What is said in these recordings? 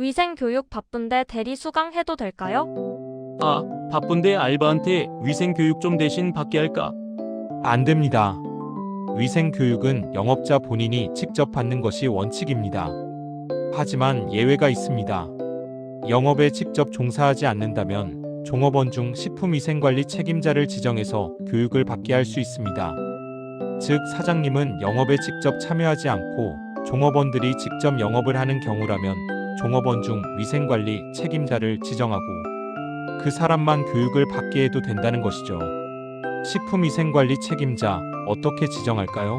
위생 교육 바쁜데 대리 수강해도 될까요? 아, 바쁜데 알바한테 위생 교육 좀 대신 받게 할까? 안 됩니다. 위생 교육은 영업자 본인이 직접 받는 것이 원칙입니다. 하지만 예외가 있습니다. 영업에 직접 종사하지 않는다면 종업원 중 식품위생관리 책임자를 지정해서 교육을 받게 할 수 있습니다. 즉, 사장님은 영업에 직접 참여하지 않고 종업원들이 직접 영업을 하는 경우라면 종업원 중 위생관리 책임자를 지정하고 그 사람만 교육을 받게 해도 된다는 것이죠. 식품위생관리 책임자 어떻게 지정할까요?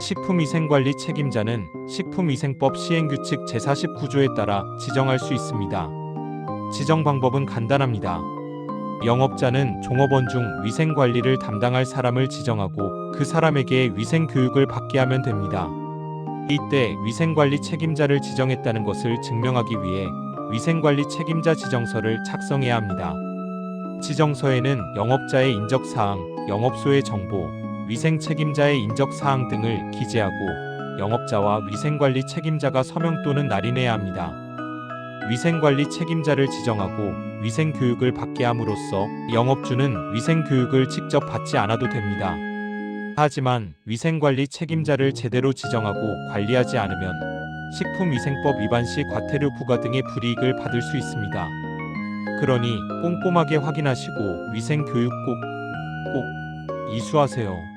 식품위생관리 책임자는 식품위생법 시행규칙 제49조에 따라 지정할 수 있습니다. 지정 방법은 간단합니다. 영업자는 종업원 중 위생관리를 담당할 사람을 지정하고 그 사람에게 위생교육을 받게 하면 됩니다. 이때 위생관리 책임자를 지정했다는 것을 증명하기 위해 위생관리 책임자 지정서를 작성해야 합니다. 지정서에는 영업자의 인적 사항, 영업소의 정보, 위생 책임자의 인적 사항 등을 기재하고 영업자와 위생관리 책임자가 서명 또는 날인해야 합니다. 위생관리 책임자를 지정하고 위생교육을 받게 함으로써 영업주는 위생교육을 직접 받지 않아도 됩니다. 하지만 위생관리 책임자를 제대로 지정하고 관리하지 않으면 식품위생법 위반 시 과태료 부과 등의 불이익을 받을 수 있습니다. 그러니 꼼꼼하게 확인하시고 위생교육 꼭, 꼭 이수하세요.